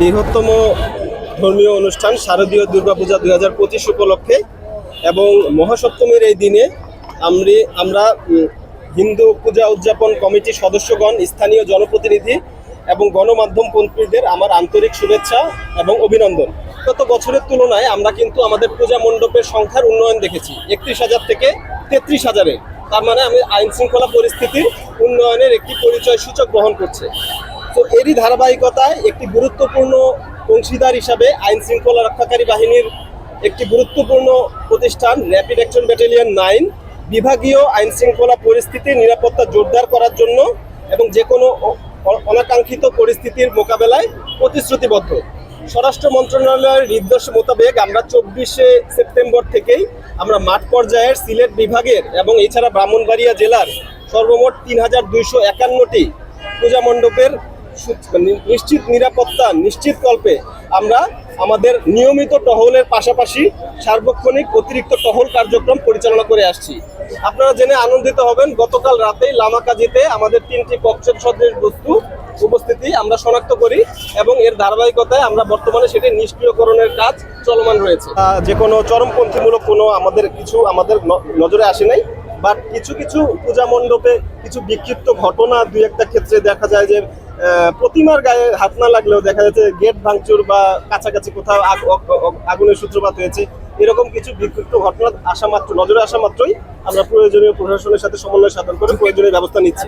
বৃহত্তম ধর্মীয় অনুষ্ঠান শারদীয় দুর্গাপূজা দুই হাজার পঁচিশ উপলক্ষে এবং মহাসপ্তমীর এই দিনে আমরি আমরা হিন্দু পূজা উদযাপন কমিটির সদস্যগণ, স্থানীয় জনপ্রতিনিধি এবং গণমাধ্যম পন্থীদের আমার আন্তরিক শুভেচ্ছা এবং অভিনন্দন। গত বছরের তুলনায় আমরা কিন্তু আমাদের পূজা মণ্ডপের সংখ্যার উন্নয়ন দেখেছি। একত্রিশ হাজার থেকে তেত্রিশ হাজারে তার মানে আমি আইন শৃঙ্খলা পরিস্থিতির উন্নয়নের একটি পরিচয় সূচক বহন করছে। তো এরই ধারাবাহিকতায় একটি গুরুত্বপূর্ণ অংশীদার হিসাবে আইন শৃঙ্খলা রক্ষাকারী বাহিনীর একটি গুরুত্বপূর্ণ প্রতিষ্ঠান র্যাপিড অ্যাকশন ব্যাটালিয়ন নাইন বিভাগীয় আইন শৃঙ্খলা পরিস্থিতির নিরাপত্তা জোরদার করার জন্য এবং যে কোনো অনাকাঙ্ক্ষিত পরিস্থিতির মোকাবেলায় প্রতিশ্রুতিবদ্ধ। স্বরাষ্ট্র মন্ত্রণালয়ের নির্দেশ মোতাবেক আমরা চব্বিশে সেপ্টেম্বর থেকেই আমরা মাঠ পর্যায়ের সিলেট বিভাগের এবং এছাড়া ব্রাহ্মণবাড়িয়া জেলার সর্বমোট তিন হাজার দুইশো একান্নটি পূজা মণ্ডপের নিশ্চিত নিরাপত্তা, নিশ্চিত কল্পে আমরা আমাদের নিয়মিত টহলের পাশাপাশি সার্বক্ষণিক অতিরিক্ত টহল কার্যক্রম পরিচালনা করে আসছি। আপনারা জেনে আনন্দিত হবেন, গতকাল রাতেই লামাকাজিতে আমাদের তিনটি ককটেল সদৃশ বস্তু উপস্থিতি আমরা শনাক্ত করি এবং এর ধারাবাহিকতায় আমরা বর্তমানে সেটি নিষ্ক্রিয়করণের কাজ চলমান রয়েছে। যে কোনো চরমপন্থীমূলক কোনো আমাদের কিছু আমাদের নজরে আসে নাই বাট কিছু কিছু পূজা মণ্ডপে কিছু বিক্ষিপ্ত ঘটনা দুই একটা ক্ষেত্রে দেখা যায় যে প্রতিমার গায়ে হাত না লাগলেও দেখা যাচ্ছে গেট ভাঙচুর বা কাছাকাছি কোথাও আগুনের সূত্রপাত হয়েছে। এরকম কিছু বিক্ষিপ্ত ঘটনা আসা মাত্র নজরে আসা মাত্রই আমরা প্রয়োজনীয় প্রশাসনের সাথে সমন্বয় সাধন করে প্রয়োজনীয় ব্যবস্থা নিচ্ছি।